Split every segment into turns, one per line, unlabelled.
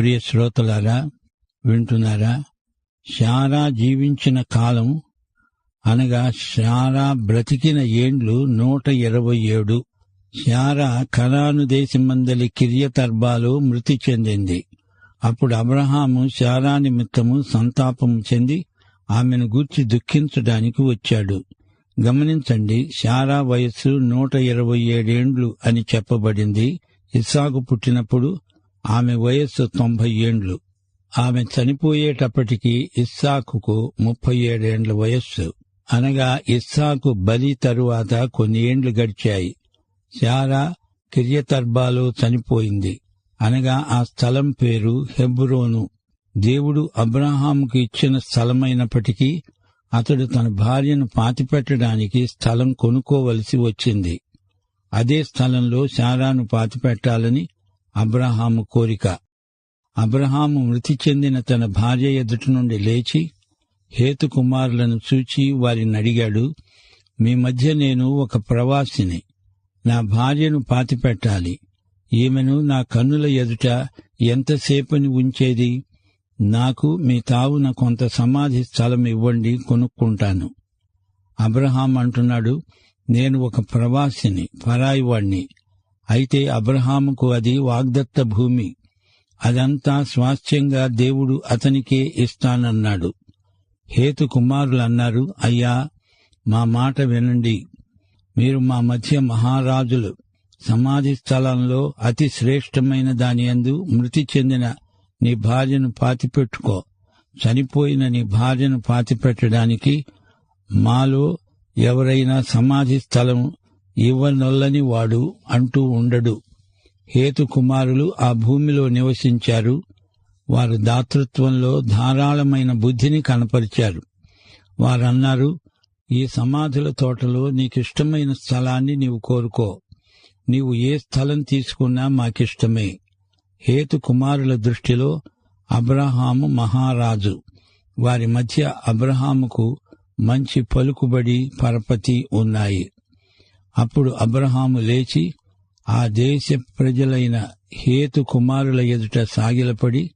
ప్రియ శ్రోతలారా వింటున్నారా? శారా జీవించిన కాలం అనగా శారా బ్రతికిన ఏండ్లు నూట ఇరవై ఏడు. శారా కరాను దేశమందలి కిర్యతర్బాలో మృతి చెందింది. అప్పుడు అబ్రహాము శారా నిమిత్తము సంతాపం చెంది ఆమెను గూర్చి దుఃఖించడానికి వచ్చాడు. గమనించండి శారా వయస్సు నూట ఇరవై ఏడేండ్లు అని చెప్పబడింది. ఇస్సాకు పుట్టినప్పుడు ఆమె వయస్సు తొంభై ఏండ్లు ఆమె చనిపోయేటప్పటికి ఇస్సాకుకు ముప్పై ఏడేండ్ల వయస్సు. అనగా ఇస్సాకు బలి తరువాత కొన్ని ఏండ్లు గడిచాయి. శారా కిరియతర్బాలో చనిపోయింది. అనగా ఆ స్థలం పేరు హెబ్రోను. దేవుడు అబ్రహాముకు ఇచ్చిన స్థలమైనప్పటికీ అతడు తన భార్యను పాతిపెట్టడానికి స్థలం కొనుక్కోవలసి వచ్చింది. అదే స్థలంలో శారాను పాతిపెట్టాలని అబ్రహాము కోరిక. అబ్రహాము మృతి చెందిన తన భార్య ఎదుటి నుండి లేచి హేతు కుమారులను చూచి వారిని అడిగాడు మీ మధ్య నేను ఒక ప్రవాసిని. నా భార్యను పాతిపెట్టాలి. ఈమెను నా కన్నుల ఎదుట ఎంతసేపని ఉంచేది? నాకు మీ తావున కొంత సమాధి స్థలం ఇవ్వండి కొనుక్కుంటాను. అబ్రహాం అంటున్నాడు నేను ఒక ప్రవాసిని పరాయివాణ్ణి. అయితే అబ్రహాముకు అది వాగ్దత్త భూమి. అదంతా స్వాస్థ్యంగా దేవుడు అతనికే ఇస్తానన్నాడు. హేతు కుమారులు అన్నారు అయ్యా మా మాట వినండి. మీరు మా మధ్య మహారాజులు. సమాధి స్థలంలో అతి శ్రేష్టమైన దాని యందు మృతి చెందిన నీ భార్యను పాతిపెట్టుకో. చనిపోయిన నీ భార్యను పాతిపెట్టడానికి మాలో ఎవరైనా సమాధి స్థలం ఇవ్వనొల్లని వాడు అంటూ ఉండడు. హేతు కుమారులు ఆ భూమిలో నివసించారు. వారు దాతృత్వంలో ధారాళమైన బుద్ధిని కనపరిచారు. వారన్నారు ఈ సమాధుల తోటలో నీకిష్టమైన స్థలాన్ని నీవు కోరుకో. నీవు ఏ స్థలం తీసుకున్నా మాకిష్టమే. హేతు కుమారుల దృష్టిలో అబ్రహాము మహారాజు. వారి మధ్య అబ్రహాముకు మంచి పలుకుబడి పరపతి ఉన్నాయి. అప్పుడు అబ్రహాము లేచి ఆ దేశ ప్రజలైన హేతు కుమారుల ఎదుట సాగిలపడి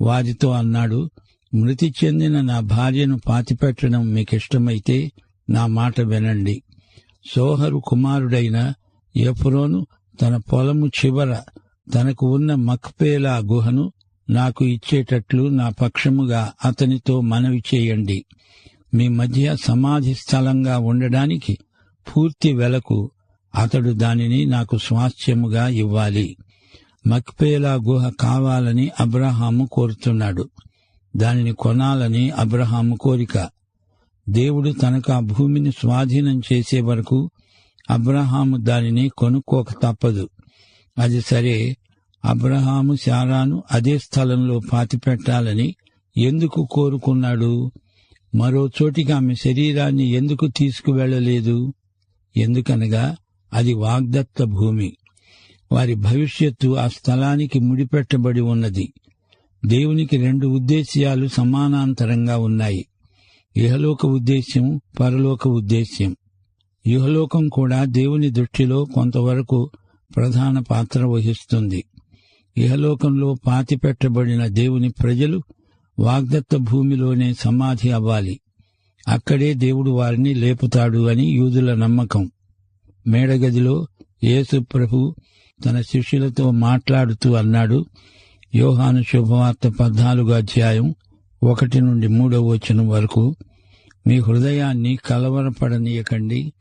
వారితో అన్నాడు మృతి చెందిన నా భార్యను పాతిపెట్టడం మీకిష్టమైతే నా మాట వినండి. సోహరు కుమారుడైన ఎఫ్రోను తన పొలము చివర తనకు ఉన్న మక్పేలా గుహను నాకు ఇచ్చేటట్లు నా పక్షముగా అతనితో మనవి చేయండి. మీ మధ్య సమాధి స్థలంగా ఉండడానికి పూర్తి వెలకు అతడు దానిని నాకు స్వాస్థ్యముగా ఇవ్వాలి. మక్పేలా గుహ కావాలని అబ్రహాము కోరుతున్నాడు. దానిని కొనాలని అబ్రహాము కోరిక. దేవుడు తనకు ఆ భూమిని స్వాధీనం చేసే వరకు అబ్రహాము దానిని కొనుక్కోక తప్పదు. అది సరే అబ్రహాము శారాను అదే స్థలంలో పాతిపెట్టాలని ఎందుకు కోరుకున్నాడు? మరో చోటికి ఆమె శరీరాన్ని ఎందుకు తీసుకువెళ్ళలేదు ఎందుకనగా అది వాగ్దత్త భూమి. వారి భవిష్యత్తు ఆ స్థలానికి ముడిపెట్టబడి ఉన్నది. దేవునికి రెండు ఉద్దేశ్యాలు సమానాంతరంగా ఉన్నాయి. ఇహలోక ఉద్దేశ్యం పరలోక ఉద్దేశ్యం. ఇహలోకం కూడా దేవుని దృష్టిలో కొంతవరకు ప్రధాన పాత్ర వహిస్తుంది. ఇహలోకంలో పాతిపెట్టబడిన దేవుని ప్రజలు వాగ్దత్త భూమిలోనే సమాధి అవ్వాలి. అక్కడే దేవుడు వారిని లేపుతాడు అని యూదుల నమ్మకం. మేడగదిలో యేసు ప్రభు తన శిష్యులతో మాట్లాడుతూ అన్నాడు యోహాను శుభవార్త పద్నాలుగు అధ్యాయం ఒకటి నుండి మూడో వచనం వరకు మీ హృదయాన్ని కలవరపడనీయకండి.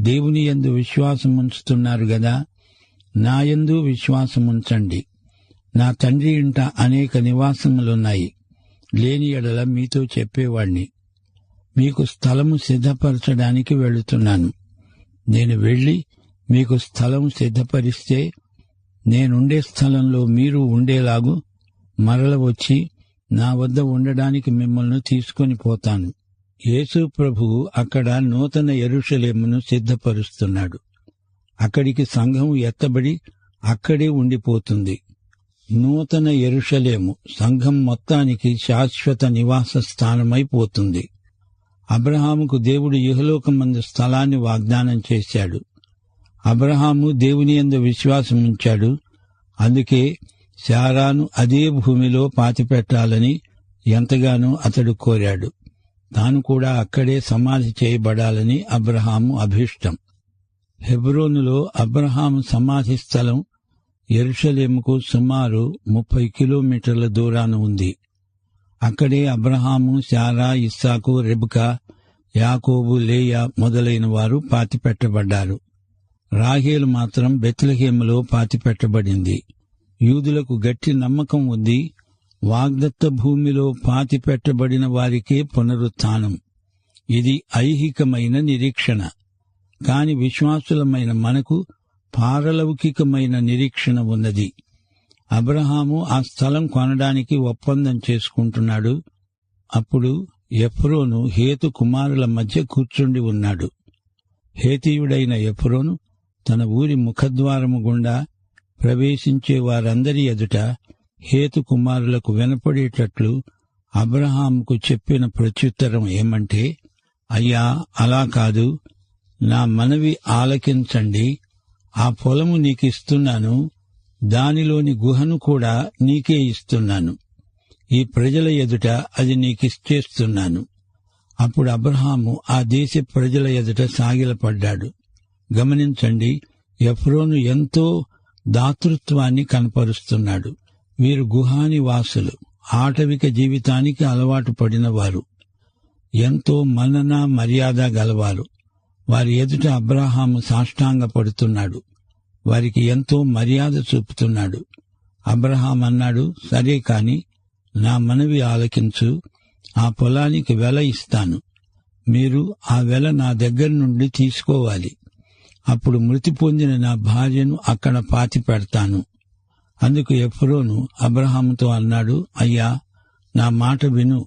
దేవుని యందు విశ్వాసం ఉంచుతున్నారు గదా నా యందు విశ్వాసం ఉంచండి. నా తండ్రి ఇంట అనేక నివాసములున్నాయి. లేని ఎడల మీతో చెప్పేవాణ్ణి. మీకు స్థలము సిద్ధపరచడానికి వెళుతున్నాను. నేను వెళ్ళి మీకు స్థలం సిద్ధపరిస్తే నేనుండే స్థలంలో మీరు ఉండేలాగు మరల వచ్చి నా వద్ద ఉండడానికి మిమ్మల్ని తీసుకొని పోతాను. యేసు ప్రభు అక్కడ నూతన ఎరుషలేమును సిద్ధపరుస్తున్నాడు. అక్కడికి సంఘం ఎత్తబడి అక్కడే ఉండిపోతుంది. నూతన ఎరుషలేము సంఘం మొత్తానికి శాశ్వత నివాస స్థానమైపోతుంది అబ్రహాముకు దేవుడు ఇహలోకమందు స్థలాన్ని వాగ్దానం చేశాడు. అబ్రహాము దేవుని యందు విశ్వాసం ఉంచాడు. అందుకే శారాను అదే భూమిలో పాతిపెట్టాలని ఎంతగానో అతడు కోరాడు. తాను కూడా అక్కడే సమాధి చేయబడాలని అబ్రహాము అభీష్టం. హెబ్రోనులో అబ్రహాము సమాధి స్థలం ఎరుషలేముకు సుమారు ముప్పై కిలోమీటర్ల దూరాన ఉంది. అక్కడే అబ్రహాము శారా ఇస్సాకు రెబుకా యాకోబు లేయా మొదలైన వారు పాతిపెట్టబడ్డారు. రాహేలు మాత్రం బెత్లహేములో పాతిపెట్టబడింది. యూదులకు గట్టి నమ్మకం ఉంది. వాగ్దత్త భూమిలో పాతిపెట్టబడిన వారికే పునరుత్థానం. ఇది ఐహికమైన నిరీక్షణ. కాని విశ్వాసులమైన మనకు పారలౌకికమైన నిరీక్షణ ఉన్నది. అబ్రహాము ఆ స్థలం కొనడానికి ఒప్పందం చేసుకుంటున్నాడు. అప్పుడు ఎఫ్రోను హేతు కుమారుల మధ్య కూర్చుండి ఉన్నాడు. హేతీయుడైన ఎఫ్రోను తన ఊరి ముఖద్వారము గుండా ప్రవేశించే వారందరి ఎదుట హేతు కుమారులకు వినపడేటట్లు అబ్రహాముకు చెప్పిన ప్రత్యుత్తరం ఏమంటే అయ్యా అలా కాదు. నా మనవి ఆలకించండి. ఆ పొలము నీకిస్తున్నాను. దానిలోని గుహను కూడా నీకే ఇస్తున్నాను. ఈ ప్రజల ఎదుట అది నీకిచ్చేస్తున్నాను. అప్పుడు అబ్రహాము ఆ దేశ ప్రజల ఎదుట సాగిలపడ్డాడు. గమనించండి ఎఫ్రోను ఎంతో దాతృత్వాన్ని కనపరుస్తున్నాడు. వీరు గుహాని వాసులు ఆటవిక జీవితానికి అలవాటు పడినవారు. ఎంతో మనన మర్యాద గలవారు. వారి ఎదుట అబ్రహాము సాష్టాంగ పడుతున్నాడు వారికి ఎంతో మర్యాద చూపుతున్నాడు. అబ్రహాం అన్నాడు సరే కాని నా మనవి ఆలకించు ఆ పొలానికి వెల ఇస్తాను. మీరు ఆ వెల నా దగ్గర నుండి తీసుకోవాలి. అప్పుడు మృతి పొందిన నా భార్యను అక్కడ పాతి పెడతాను. అందుకు ఎఫ్రోను అబ్రహాముతో అన్నాడు అయ్యా నా మాట విను.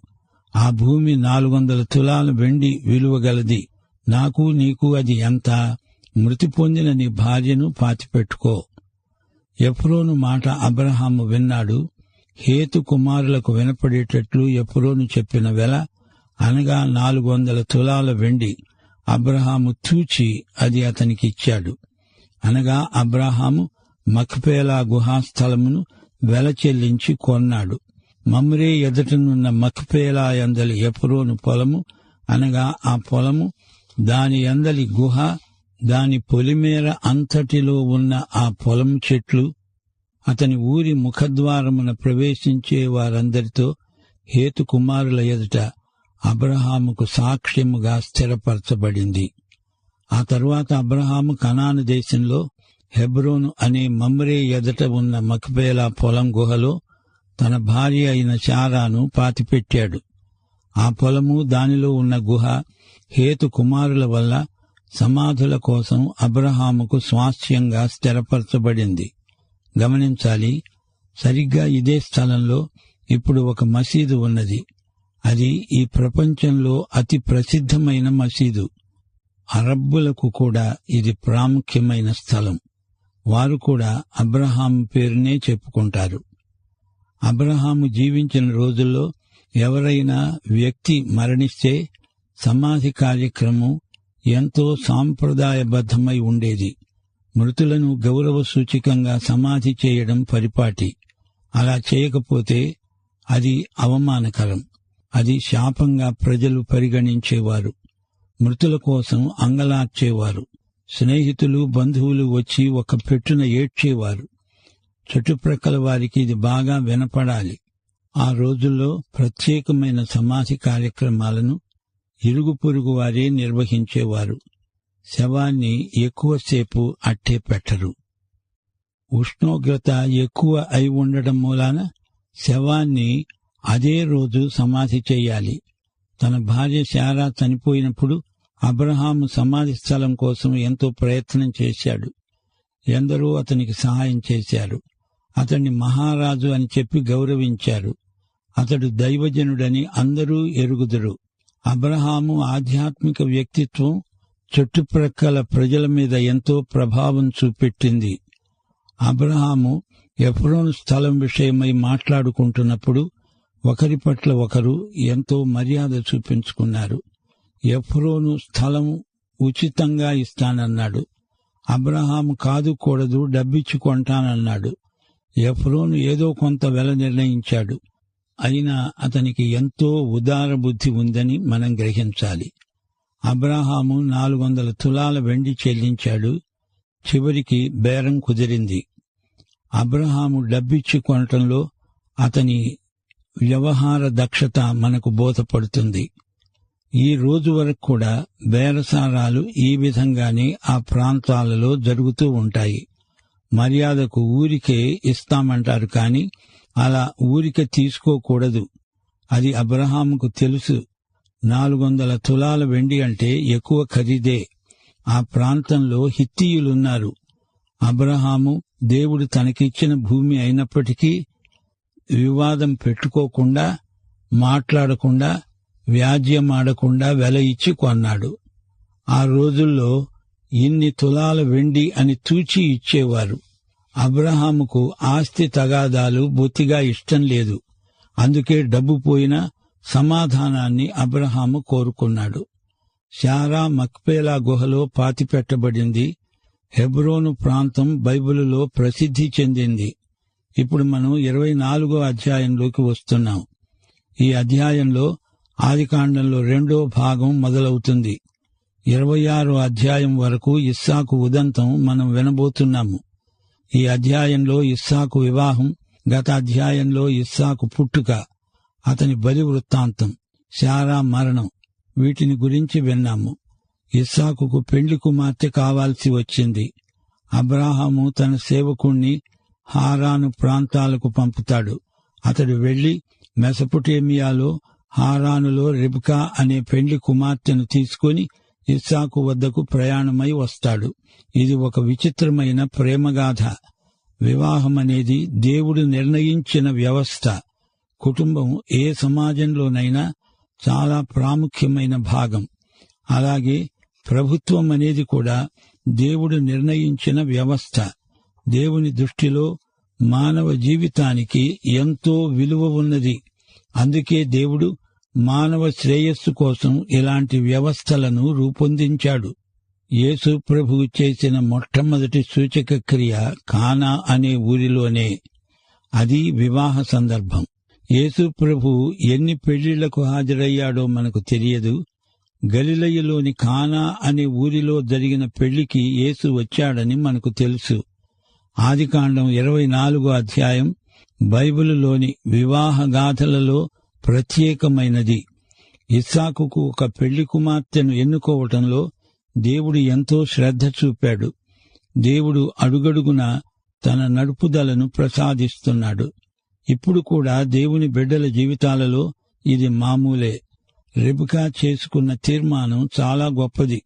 ఆ భూమి నాలుగు వందల తులాల వెండి విలువగలది నాకు నీకు అది ఎంత? మృతి పొందిన నీ భార్యను పాతిపెట్టుకో. ఎఫ్రోను మాట అబ్రహాము విన్నాడు. హేతు కుమారులకు వినపడేటట్లు ఎఫ్రోను చెప్పిన వెల అనగా నాలుగు వందల తులాల వెండి అబ్రహాము తూచి అది అతనికి ఇచ్చాడు. అనగా అబ్రహాము మక్పేలా గుహాస్థలమును వెల చెల్లించి కొన్నాడు. మమ్రే ఎదుటనున్న మక్పేలా ఎందలి ఎఫ్రోను పొలము అనగా ఆ పొలము దాని అందలి గుహ దాని పొలిమేర అంతటిలో ఉన్న ఆ పొలం చెట్లు అతని ఊరి ముఖద్వారమున ప్రవేశించే వారందరితో హేతు కుమారుల ఎదుట అబ్రహాముకు సాక్ష్యముగా స్థిరపరచబడింది. ఆ తరువాత అబ్రహాము కనాను దేశంలో హెబ్రోను అనే మమ్రే ఎదుట ఉన్న మక్బేలా పొలం గుహలో తన భార్య అయిన శారాను పాతిపెట్టాడు. ఆ పొలము దానిలో ఉన్న గుహ హేతు కుమారుల వల్ల సమాధుల కోసం అబ్రహాముకు స్వాస్థ్యంగా స్థిరపరచబడింది. గమనించాలి సరిగ్గా ఇదే స్థలంలో ఇప్పుడు ఒక మసీదు ఉన్నది. అది ఈ ప్రపంచంలో అతి ప్రసిద్ధమైన మసీదు. అరబ్బులకు కూడా ఇది ప్రాముఖ్యమైన స్థలం. వారు కూడా అబ్రహాం పేరునే చెప్పుకుంటారు. అబ్రహాము జీవించిన రోజుల్లో ఎవరైనా వ్యక్తి మరణిస్తే సమాధి కార్యక్రమం ఎంతో సాంప్రదాయబద్ధమై ఉండేది. మృతులను గౌరవ సూచికంగా సమాధి చేయడం పరిపాటి. అలా చేయకపోతే అది అవమానకరం. అది శాపంగా ప్రజలు పరిగణించేవారు. మృతుల కోసం అంగలార్చేవారు. స్నేహితులు బంధువులు వచ్చి ఒక పెట్టున ఏడ్చేవారు. చుట్టుప్రక్కల వారికి ఇది బాగా వినపడాలి. ఆ రోజుల్లో ప్రత్యేకమైన సమాధి కార్యక్రమాలను ఇరుగు పొరుగు వారే నిర్వహించేవారు. శవాన్ని ఎక్కువసేపు అట్టే పెట్టరు. ఉష్ణోగ్రత ఎక్కువ అయి ఉండడం మూలాన శవాన్ని అదే రోజు సమాధి చేయాలి. తన భార్య శారా చనిపోయినప్పుడు అబ్రహాము సమాధి స్థలం కోసం ఎంతో ప్రయత్నం చేశాడు. ఎందరో అతనికి సహాయం చేశారు. అతన్ని మహారాజు అని చెప్పి గౌరవించారు. అతడు దైవజనుడని అందరూ ఎరుగుదురు. అబ్రహాము ఆధ్యాత్మిక వ్యక్తిత్వం చుట్టుప్రక్కల ప్రజల మీద ఎంతో ప్రభావం చూపెట్టింది. అబ్రహాము ఎఫ్రోన్ స్థలం విషయమై మాట్లాడుకుంటున్నప్పుడు ఒకరి పట్ల ఒకరు ఎంతో మర్యాద చూపించుకున్నారు. ఎఫ్రోను స్థలం ఉచితంగా ఇస్తానన్నాడు. అబ్రహాము కాదు కూడదు డబ్బిచ్చి కొంటానన్నాడు. ఎఫ్రోను ఏదో కొంత వెల నిర్ణయించాడు. అయినా అతనికి ఎంతో ఉదార బుద్ధి ఉందని మనం గ్రహించాలి. అబ్రాహాము నాలుగు వందల తులాల వెండి చెల్లించాడు. చివరికి బేరం కుదిరింది. అబ్రహాము డబ్బిచ్చి కొనటంలో అతని వ్యవహార దక్షత మనకు బోధపడుతుంది. ఈ రోజు వరకు కూడా బేరసారాలు ఈ విధంగానే ఆ ప్రాంతాలలో జరుగుతూ ఉంటాయి. మర్యాదకు ఊరికే ఇస్తామంటారు కానీ అలా ఊరిక తీసుకోకూడదు. అది అబ్రహాముకు తెలుసు. నాలుగు వందల తులాల వెండి అంటే ఎక్కువ ఖరీదే. ఆ ప్రాంతంలో హిత్తీయులున్నారు. అబ్రహాము దేవుడు తనకిచ్చిన భూమి అయినప్పటికీ వివాదం పెట్టుకోకుండా మాట్లాడకుండా వ్యాజ్యమాడకుండా వెల ఇచ్చి కొన్నాడు. ఆ రోజుల్లో ఇన్ని తులాల వెండి అని తూచి ఇచ్చేవారు. అబ్రహాముకు ఆస్తి తగాదాలు బొత్తిగా ఇష్టం లేదు. అందుకే డబ్బు పోయినా సమాధానాన్ని అబ్రహాము కోరుకున్నాడు. శారా మక్పేలా గుహలో పాతిపెట్టబడింది. హెబ్రోను ప్రాంతం బైబిలులో ప్రసిద్ధి చెందింది. ఇప్పుడు మనం ఇరవై నాలుగో అధ్యాయంలోకి వస్తున్నాం. ఈ అధ్యాయంలో ఆదికాండంలో రెండో భాగం మొదలవుతుంది. ఇరవై ఆరో అధ్యాయం వరకు ఇస్సాకు ఉదంతం మనం వినబోతున్నాము. ఈ అధ్యాయంలో ఇస్సాకు వివాహం గత అధ్యాయంలో ఇస్సాకు పుట్టుక అతని బలి వృత్తాంతం శారా మరణం వీటిని గురించి విన్నాము. ఇస్సాకుకు పెళ్ళి కుమార్తె కావాల్సి వచ్చింది. అబ్రాహాము తన సేవకుణ్ణి హారాను ప్రాంతాలకు పంపుతాడు. అతడు వెళ్ళి మెసపుటేమియాలో హారానులో రిబ్కా అనే పెండ్లి కుమార్తెను తీసుకుని ఇస్సాకు వద్దకు ప్రయాణమై వస్తాడు. ఇది ఒక విచిత్రమైన ప్రేమగాథ. వివాహం అనేది దేవుడు నిర్ణయించిన వ్యవస్థ. కుటుంబం ఏ సమాజంలోనైనా చాలా ప్రాముఖ్యమైన భాగం. అలాగే ప్రభుత్వం అనేది కూడా దేవుడు నిర్ణయించిన వ్యవస్థ. దేవుని దృష్టిలో మానవ జీవితానికి ఎంతో విలువ ఉన్నది. అందుకే దేవుడు మానవ శ్రేయస్సు కోసం ఇలాంటి వ్యవస్థలను రూపొందించాడు. యేసు ప్రభువు చేసిన మొట్టమొదటి సూచక క్రియ కానా అనే ఊరిలోనే. అది వివాహ సందర్భం. యేసు ప్రభు ఎన్ని పెళ్ళిళ్ళకు హాజరయ్యాడో మనకు తెలియదు. గలిలయ్యలోని కానా అనే ఊరిలో జరిగిన పెళ్ళికి యేసు వచ్చాడని మనకు తెలుసు. ఆదికాండం ఇరవై నాలుగో అధ్యాయం బైబిలులోని వివాహ గాథలలో ప్రత్యేకమైనది. ఇస్సాకుకు ఒక పెళ్ళి కుమార్తెను ఎన్నుకోవటంలో దేవుడు ఎంతో శ్రద్ధ చూపాడు. దేవుడు అడుగడుగున తన నడుపుదలను ప్రసాదిస్తున్నాడు. ఇప్పుడు కూడా దేవుని బిడ్డల జీవితాలలో ఇది మామూలే. రెబుకా చేసుకున్న తీర్మానం చాలా గొప్పది.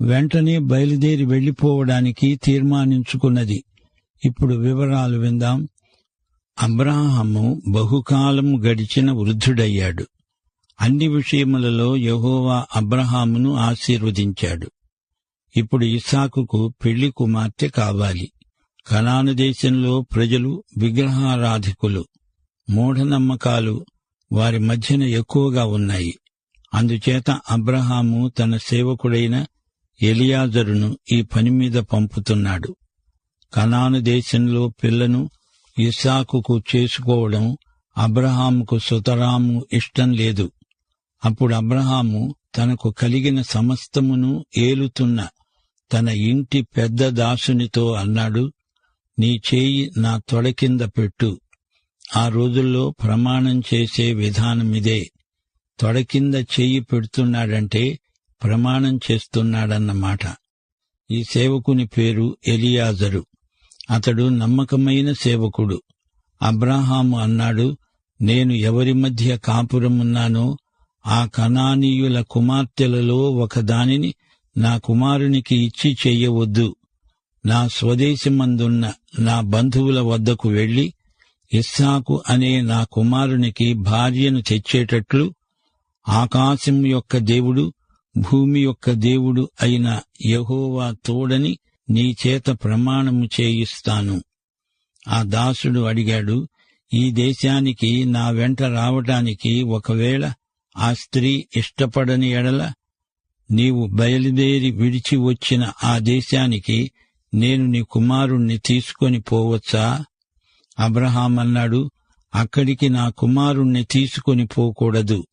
వెంటనే బయలుదేరి వెళ్ళిపోవడానికి తీర్మానించుకున్నది. ఇప్పుడు వివరాలు విందాం. అబ్రాహము బహుకాలం గడిచిన వృద్ధుడయ్యాడు. అన్ని విషయములలో యహోవా అబ్రహామును ఆశీర్వదించాడు. ఇప్పుడు ఇసాకుకు పెళ్ళి కుమార్తె కావాలి. కనాను దేశంలో ప్రజలు విగ్రహారాధికులు. మూఢనమ్మకాలు వారి మధ్యన ఎక్కువగా ఉన్నాయి. అందుచేత అబ్రహాము తన సేవకుడైన ఎలియాజరును ఈ పని మీద పంపుతున్నాడు. కనాను దేశంలో పిల్లను ఇసాకుకు చేసుకోవడం అబ్రహాముకు సుతరాము ఇష్టం లేదు. అప్పుడు అబ్రహాము తనకు కలిగిన సమస్తమును ఏలుతున్న తన ఇంటి పెద్ద దాసునితో అన్నాడు నీ చేయి నా తొడ కింద పెట్టు. ఆ రోజుల్లో ప్రమాణం చేసే విధానమిదే తొడ కింద చేయి పెడుతున్నాడంటే ప్రమాణం చేస్తున్నాడన్నమాట. ఈ సేవకుని పేరు ఎలియాజరు. అతడు నమ్మకమైన సేవకుడు. అబ్రాహాము అన్నాడు నేను ఎవరి మధ్య కాపురమున్నానో ఆ కనానీయుల కుమార్తెలలో ఒకదానిని నా కుమారునికి ఇచ్చి చెయ్యవద్దు నా స్వదేశమందున్న నా బంధువుల వద్దకు వెళ్ళి ఇస్సాకు అనే నా కుమారునికి భార్యను తెచ్చేటట్లు ఆకాశం యొక్క దేవుడు భూమి యొక్క దేవుడు అయిన యహోవా తోడని నీ చేత ప్రమాణము చేయిస్తాను. ఆ దాసుడు అడిగాడు ఈ దేశానికి నా వెంట రావటానికి ఒకవేళ ఆ స్త్రీ ఇష్టపడని ఎడల నీవు బయలుదేరి విడిచి వచ్చిన ఆ దేశానికి నేను నీ కుమారుణ్ణి తీసుకొని పోవచ్చా? అబ్రహాం అన్నాడు అక్కడికి నా కుమారుణ్ణి తీసుకొని పోకూడదు.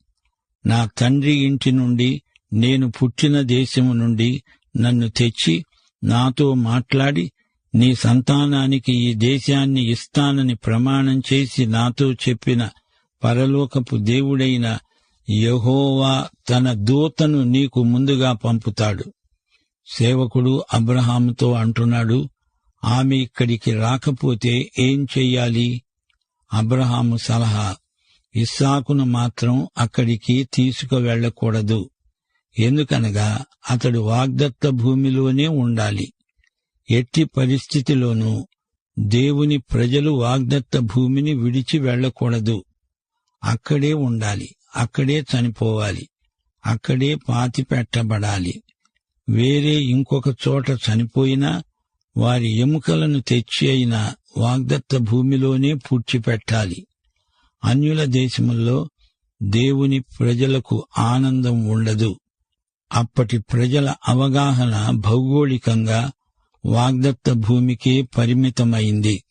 నా తండ్రి ఇంటి నుండి నేను పుట్టిన దేశము నుండి నన్ను తెచ్చి నాతో మాట్లాడి నీ సంతానానికి ఈ దేశాన్ని ఇస్తానని ప్రమాణం చేసి నాతో చెప్పిన పరలోకపు దేవుడైన యహోవా తన దూతను నీకు ముందుగా పంపుతాడు. సేవకుడు అబ్రహాముతో అంటున్నాడు ఆమె ఇక్కడికి రాకపోతే ఏం చెయ్యాలి? అబ్రహాము సలహా ఇస్సాకును మాత్రం అక్కడికి తీసుకువెళ్ళకూడదు ఎందుకనగా అతడు వాగ్దత్త భూమిలోనే ఉండాలి. ఎట్టి పరిస్థితిలోనూ దేవుని ప్రజలు వాగ్దత్త భూమిని విడిచి వెళ్ళకూడదు అక్కడే ఉండాలి అక్కడే చనిపోవాలి అక్కడే పాతిపెట్టబడాలి. వేరే ఇంకొక చోట చనిపోయినా వారి ఎముకలను తెచ్చి అయిన వాగ్దత్త భూమిలోనే పూడ్చిపెట్టాలి. అన్యుల దేశముల్లో దేవుని ప్రజలకు ఆనందం ఉండదు. అప్పటి ప్రజల అవగాహన భౌగోళికంగా వాగ్దత్త భూమికే పరిమితమైంది.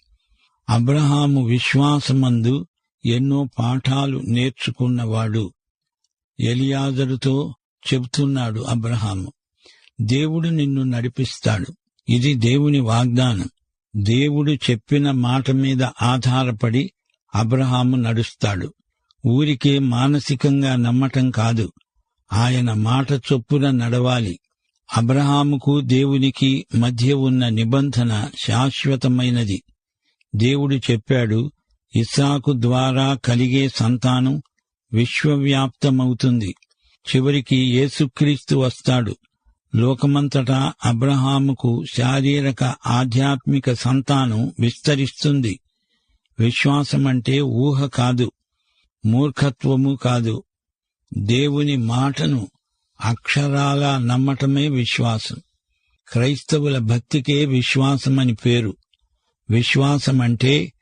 అబ్రహాము విశ్వాసమందు ఎన్నో పాఠాలు నేర్చుకున్నవాడు ఎలియాజరుతో చెబుతున్నాడు అబ్రహాము. దేవుడు నిన్ను నడిపిస్తాడు. ఇది దేవుని వాగ్దానం. దేవుడు చెప్పిన మాట మీద ఆధారపడి అబ్రహాము నడుస్తాడు. ఊరికే మానసికంగా నమ్మటం కాదు. ఆయన మాట చొప్పున నడవాలి. అబ్రహాముకు దేవునికి మధ్య ఉన్న నిబంధన శాశ్వతమైనది. దేవుడు చెప్పాడు ఇస్సాకు ద్వారా కలిగే సంతానం విశ్వవ్యాప్తమవుతుంది. చివరికి యేసుక్రీస్తు వస్తాడు. లోకమంతటా అబ్రహాముకు శారీరక ఆధ్యాత్మిక సంతానం విస్తరిస్తుంది. విశ్వాసమంటే ఊహ కాదు మూర్ఖత్వము కాదు. దేవుని మాటను అక్షరాలా నమ్మటమే విశ్వాసం. క్రైస్తవుల భక్తికే విశ్వాసమని పేరు. విశ్వాసమంటే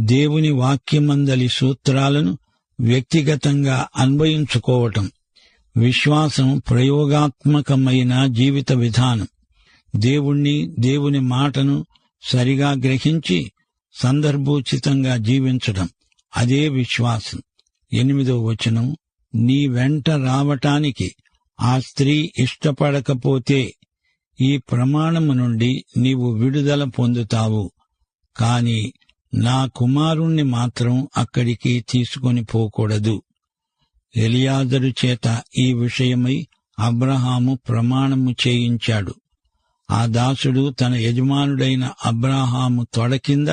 దేవుని వాక్యమందలి సూత్రాలను వ్యక్తిగతంగా అన్వయించుకోవటం. విశ్వాసం ప్రయోగాత్మకమైన జీవిత విధానం. దేవుణ్ణి దేవుని మాటను సరిగా గ్రహించి సందర్భోచితంగా జీవించడం అదే విశ్వాసం. ఎనిమిదో వచనం. నీ వెంట రావటానికి ఆ స్త్రీ ఇష్టపడకపోతే ఈ ప్రమాణము నుండి నీవు విడుదల పొందుతావు. కాని నా కుమారుణ్ణి మాత్రం అక్కడికి తీసుకొని పోకూడదు. ఎలియాజరు చేత ఈ విషయమై అబ్రహాము ప్రమాణము చేయించాడు. ఆ దాసుడు తన యజమానుడైన అబ్రహాము తొడ కింద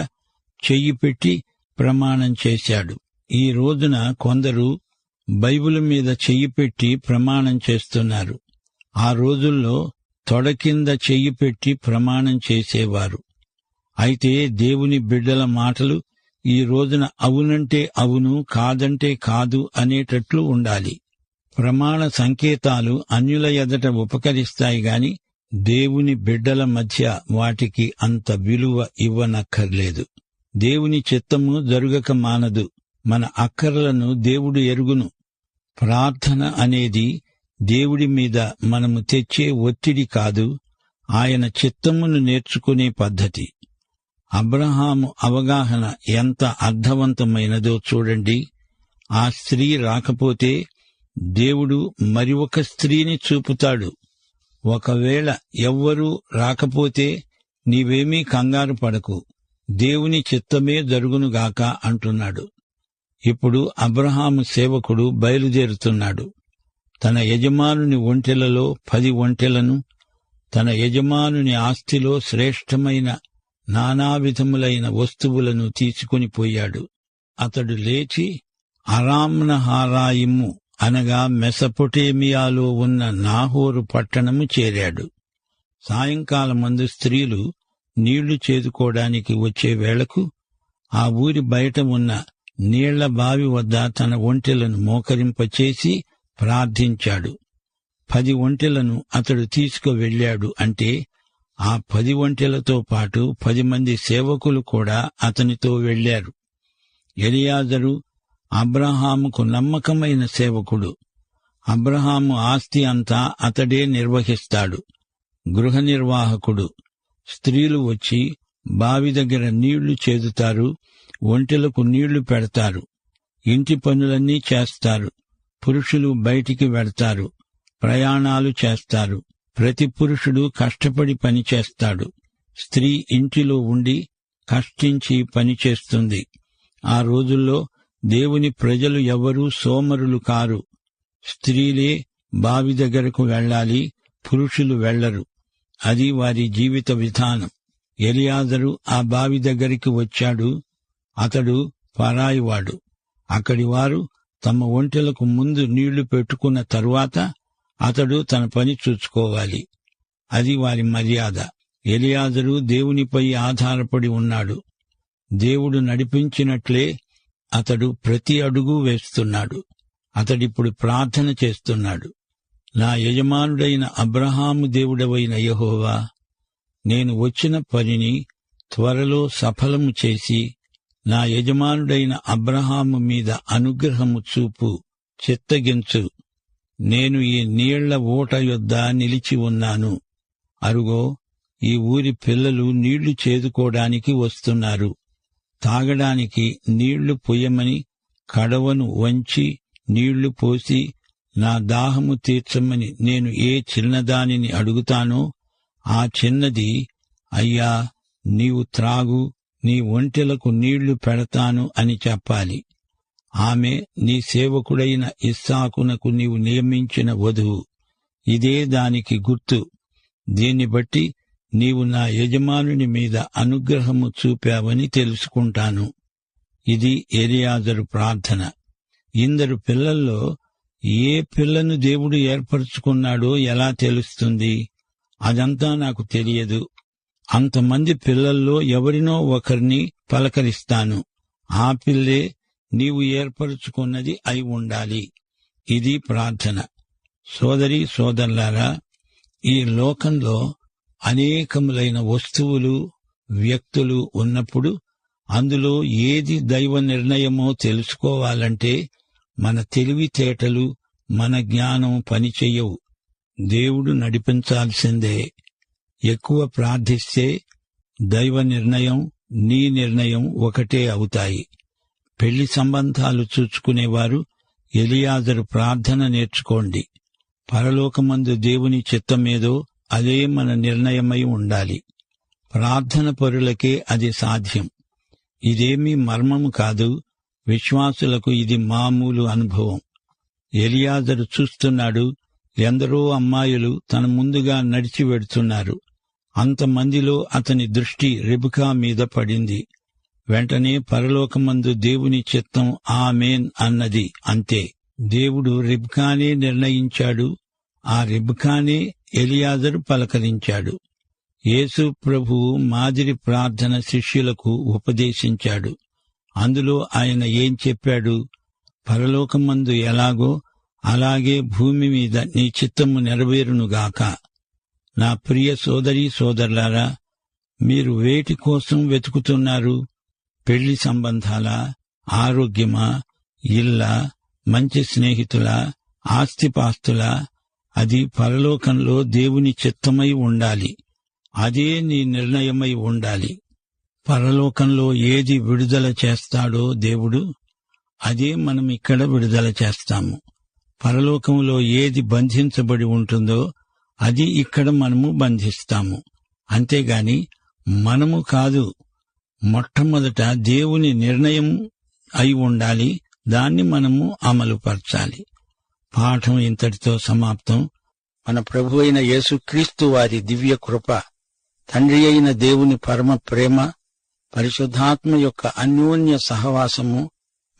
చెయ్యి పెట్టి ప్రమాణం చేశాడు. ఈ రోజున కొందరు బైబిల్ మీద చెయ్యి పెట్టి ప్రమాణం చేస్తున్నారు. ఆ రోజుల్లో తొడ కింద చెయ్యి పెట్టి ప్రమాణం చేసేవారు. అయితే దేవుని బిడ్డల మాటలు ఈ రోజున అవునంటే అవును కాదంటే కాదు అనేటట్లు ఉండాలి. ప్రమాణ సంకేతాలు అన్యుల ఎదట ఉపకరిస్తాయి గాని దేవుని బిడ్డల మధ్య వాటికి అంత విలువ ఇవ్వనక్కర్లేదు. దేవుని చిత్తము జరుగక మానదు. మన అక్కర్లను దేవుడు ఎరుగును. ప్రార్థన అనేది దేవుడి మీద మనము తెచ్చే ఒత్తిడి కాదు ఆయన చిత్తమును నేర్చుకునే పద్ధతి. అబ్రహాము అవగాహన ఎంత అర్థవంతమైనదో చూడండి. ఆ స్త్రీ రాకపోతే దేవుడు మరి ఒక స్త్రీని చూపుతాడు. ఒకవేళ ఎవ్వరూ రాకపోతే నీవేమీ కంగారు పడకు. దేవుని చిత్తమే జరుగునుగాక అంటున్నాడు. ఇప్పుడు అబ్రహాము సేవకుడు బయలుదేరుతున్నాడు. తన యజమానుని ఒంటెలలో పది ఒంటెలను తన యజమానుని ఆస్తిలో శ్రేష్టమైన నానావిధములైన వస్తువులను తీసుకుని పోయాడు. అతడు లేచి అరామ్నహారాయిము అనగా మెసపొటేమియాలో ఉన్న నాహోరు పట్టణము చేరాడు. సాయంకాలమందు స్త్రీలు నీళ్ళు చేదుకోవడానికి వచ్చే వేళకు ఆ ఊరి బయట ఉన్న నీళ్ళ బావి వద్ద తన ఒంటెలను మోకరింపచేసి ప్రార్థించాడు. పది ఒంటెలను అతడు తీసుకువెళ్ళాడు అంటే ఆ పది ఒంటెలతో పాటు పది మంది సేవకులు కూడా అతనితో వెళ్ళారు ఎలియాజరు అబ్రహాముకు నమ్మకమైన సేవకుడు. అబ్రహాము ఆస్తి అంతా అతడే నిర్వహిస్తాడు. గృహ నిర్వాహకుడు. స్త్రీలు వచ్చి బావి దగ్గర నీళ్ళు చేదుతారు. ఒంటెలకు నీళ్ళు పెడతారు. ఇంటి పనులన్నీ చేస్తారు. పురుషులు బయటికి వెడతారు ప్రయాణాలు చేస్తారు. ప్రతి పురుషుడు కష్టపడి పనిచేస్తాడు స్త్రీ ఇంటిలో ఉండి కష్టించి పనిచేస్తుంది ఆ రోజుల్లో దేవుని ప్రజలు ఎవరూ సోమరులు కారు. స్త్రీలే బావి దగ్గరకు వెళ్ళాలి పురుషులు వెళ్ళరు అది వారి జీవిత విధానం. ఎలియాజరు ఆ బావి దగ్గరికి వచ్చాడు. అతడు పరాయివాడు అక్కడి వారు తమ ఒంటెలకు ముందు నీళ్ళు పెట్టుకున్న తరువాత అతడు తన పని చూసుకోవాలి. అది వారి మర్యాద. ఎలియాజరు దేవునిపై ఆధారపడి ఉన్నాడు. దేవుడు నడిపించినట్లే అతడు ప్రతి అడుగు వేస్తున్నాడు. అతడిప్పుడు ప్రార్థన చేస్తున్నాడు. నా యజమానుడైన అబ్రహాము దేవుడవైన యహోవా నేను వచ్చిన పనిని త్వరలో సఫలము చేసి నా యజమానుడైన అబ్రహాము మీద అనుగ్రహము చూపు చిత్తగించు. నేను ఈ నీళ్ళ ఊట యొద్ద నిలిచి ఉన్నాను. అరుగో ఈ ఊరి పిల్లలు నీళ్ళు చేదుకోవడానికి వస్తున్నారు. తాగడానికి నీళ్ళు పొయ్యమని కడవను వంచి నీళ్ళు పోసి నా దాహము తీర్చమని నేను ఏ చిన్నదానిని అడుగుతానో ఆ చిన్నది అయ్యా నీవు త్రాగు నీ ఒంటెలకు నీళ్ళు పెడతాను అని చెప్పాలి. ఆమె నీ సేవకుడైన ఇస్సాకునకు నీవు నియమించిన వధువు. ఇదే దానికి గుర్తు. దీన్ని బట్టి నీవు నా యజమానుని మీద అనుగ్రహము చూపావని తెలుసుకుంటాను. ఇది ఎలియాజరు ప్రార్థన. ఇందరు పిల్లల్లో ఏ పిల్లను దేవుడు ఏర్పరచుకున్నాడో ఎలా తెలుస్తుంది? అదంతా నాకు తెలియదు. అంతమంది పిల్లల్లో ఎవరినో ఒకరిని పలకరిస్తాను. ఆ పిల్లే నీవు ఏర్పరుచుకున్నది అయి ఉండాలి. ఇది ప్రార్థన. సోదరి సోదరులారా ఈ లోకంలో అనేకములైన వస్తువులు వ్యక్తులు ఉన్నప్పుడు అందులో ఏది దైవ నిర్ణయమో తెలుసుకోవాలంటే మన తెలివితేటలు మన జ్ఞానం పనిచెయ్యవు దేవుడు నడిపించాల్సిందే. ఎక్కువ ప్రార్థిస్తే దైవ నిర్ణయం నీ నిర్ణయం ఒకటే అవుతాయి. పెళ్ళి సంబంధాలు చూచుకునేవారు ఎలియాజరు ప్రార్థన నేర్చుకోండి. పరలోకమందు దేవుని చిత్తమేదో అదే మన నిర్ణయమై ఉండాలి. ప్రార్థన పరులకే అది సాధ్యం. ఇదేమీ మర్మము కాదు విశ్వాసులకు ఇది మామూలు అనుభవం. ఎలియాజరు చూస్తున్నాడు ఎందరో అమ్మాయిలు తన ముందుగా నడిచి వెడుతున్నారు అంతమందిలో అతని దృష్టి రెబుకా మీద పడింది. వెంటనే పరలోకమందు దేవుని చిత్తం ఆమెన్ అన్నది. అంతే. దేవుడు రిబ్కానే నిర్ణయించాడు. ఆ రిబ్కానే ఎలియాజరు పలకరించాడు. యేసు ప్రభువు మాదిరి ప్రార్థన శిష్యులకు ఉపదేశించాడు. అందులో ఆయన ఏం చెప్పాడు? పరలోకమందు ఎలాగో అలాగే భూమి మీద నీ చిత్తము నెరవేరునుగాక. నా ప్రియ సోదరి సోదరులారా మీరు వేటి కోసం వెతుకుతున్నారు? పెళ్ళి సంబంధాల ఆరోగ్యమా ఇళ్ళ మంచి స్నేహితుల ఆస్తిపాస్తుల? అది పరలోకంలో దేవుని చిత్తమై ఉండాలి. అదే నీ నిర్ణయమై ఉండాలి. పరలోకంలో ఏది విడుదల చేస్తాడో దేవుడు అదే మనం ఇక్కడ విడుదల చేస్తాము. పరలోకంలో ఏది బంధించబడి ఉంటుందో అది ఇక్కడ మనము బంధిస్తాము. అంతేగాని మనము కాదు. మొట్టమొదట దేవుని నిర్ణయం అయి ఉండాలి. దాన్ని మనము అమలుపరచాలి. పాఠం ఇంతటితో సమాప్తం. మన ప్రభు అయిన యేసుక్రీస్తు వారి దివ్య కృప తండ్రి అయిన దేవుని పరమ ప్రేమ పరిశుద్ధాత్మ యొక్క అన్యోన్య సహవాసము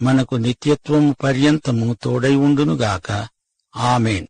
మనకు నిత్యత్వము పర్యంతము తోడై ఉండునుగాక. ఆమెన్.